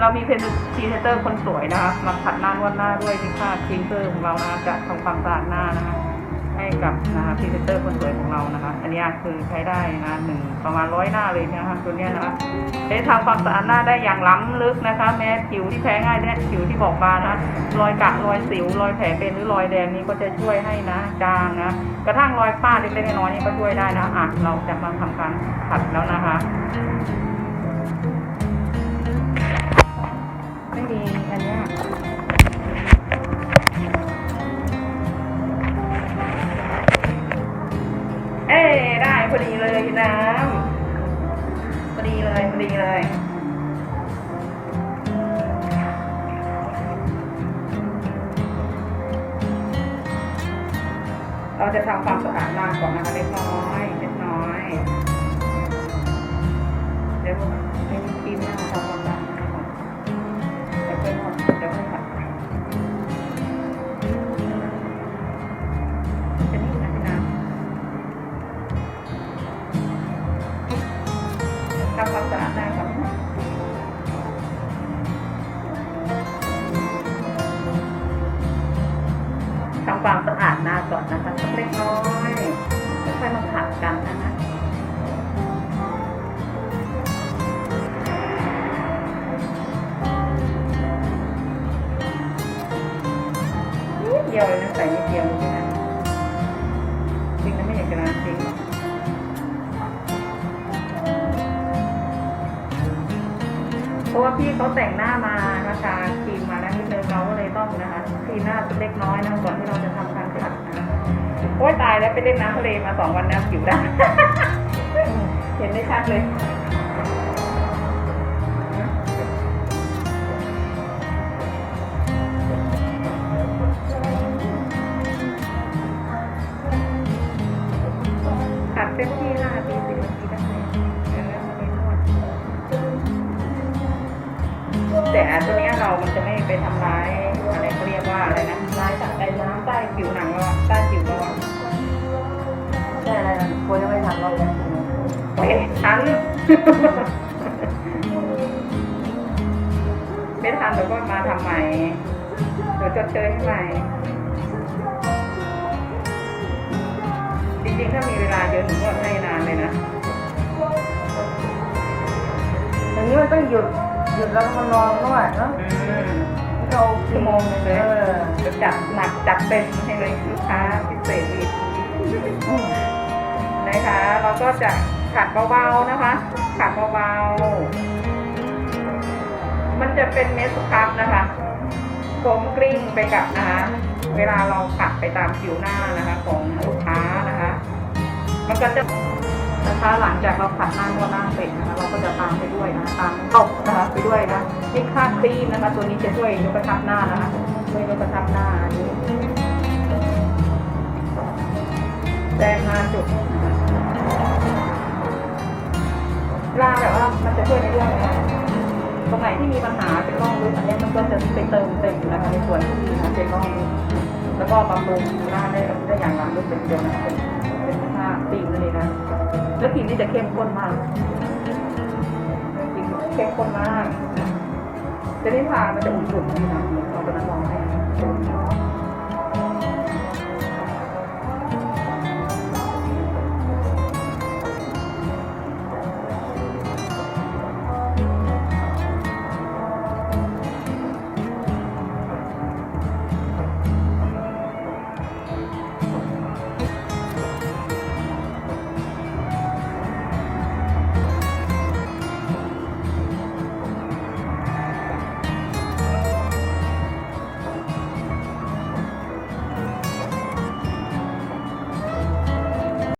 เรามีเพนพรีเซนเตอร์คนสวยนะคะมาขัดหน้านวดหน้าด้วยที่ค่าครีมเตอร์ของเรานะคะจะทำความสะอาดหน้านะคะให้กับนะคะพรีเซนเตอร์คนสวยของเรานะคะ อันนี้คือใช้ได้นะหนึ่งประมาณร้อยหน้าเลยนะคะตัวเนี้ยนะคะใช้ทำความสะอาดหน้าได้อย่างล้ำลึกนะคะ แม้ผิวที่แพ้ง่ายเนี่ยผิวที่บอกบานนะรอยกระรอยสิวรอยแผลเป็นหรือรอยแดงนี้ก็จะช่วยให้นะจางนะกระทั่งรอยฝ้าเล็กๆน้อยๆนี่ก็ช่วยได้นะอะเราจะมาทำการขัดแล้วนะคะ ไม่มีอันเนี้ยเอ้ยได้พอดีเลยน้ำพอดีเลยพอดีเลยเราจะทำความสะอาดหน้าก่อนนะคะเล็กน้อยเล็กน้อย เดี๋ยวให้มีครีมหน้าทำคะ กน้อยค่อยมาขัดกันนะคะนิดเดียวเลยนะใส่นิดเดียวเลยนะจริงนะไม่อยากจะล้างจริงเพราะว่าพี่เขาแต่งหน้ามานะคะครีมมาแล้วนิดนึงเราก็เลยต้องนะคะครีมหน้าเล็กน้อยนะก่อนที่เราจะ โอ้ยตายแล้วไปเล่นน้ำทะเลมาสองวันแล้วผิวดำเห็นได้ชัดเลยขัดเต็มที่ห้าปีสิบนาทีได้แต่อันตัวนี้เรามันจะไม่ไปทำร้าย ไม่ทันเดี๋ยวก็มาทำใหม่เดี๋ยวจดเชยให้ใหม่ จริงๆ ถ้ามีเวลาเยอะหนูก็ให้นานเลยนะอย่างนี้มันต้องหยุด หยุดแล้วก็มานอนนวดเนาะอืมเราชั่วโมงหนึงเลยเออจะจัดหนักจัดเต็มให้เลยลูกค้าพิเศษอีกอืมนะคะ เราก็จะ ขัดเบาๆนะคะ ขัดเบาๆ มันจะเป็นเมสครับนะคะกลมกลิ้งไปกับนะคะ เวลาเราขัดไปตามผิวหน้านะคะของลูกค้านะคะ มันก็จะนะคะหลังจากเราขัดหน้านวดหน้าเสร็จนะคะ เราก็จะตามไปด้วยนะตามตบนะคะไปด้วยนะนี่ค่าครีมนะคะ ตัวนี้จะช่วยยกกระชับหน้านะคะ จะช่วยในเรื่องอะไรตรงไหนที่มีปัญหาเป็นร่องลึกอันนี้มันก็จะไปเติมเต็มนะคะในส่วนที่นะเป็นร่องลึกแล้วก็บำรุงหน้าได้ได้อย่างล้ำลึกเป็นเดียวนะเป็นเป็นผ้าตีมนั่นเองนะแล้วกลิ่นนี่จะเข้มข้นมากกลิ่นเข้มข้นมากจะได้ทานมันจะอุ่นๆนี่นะเอาตัวนั้นลองให้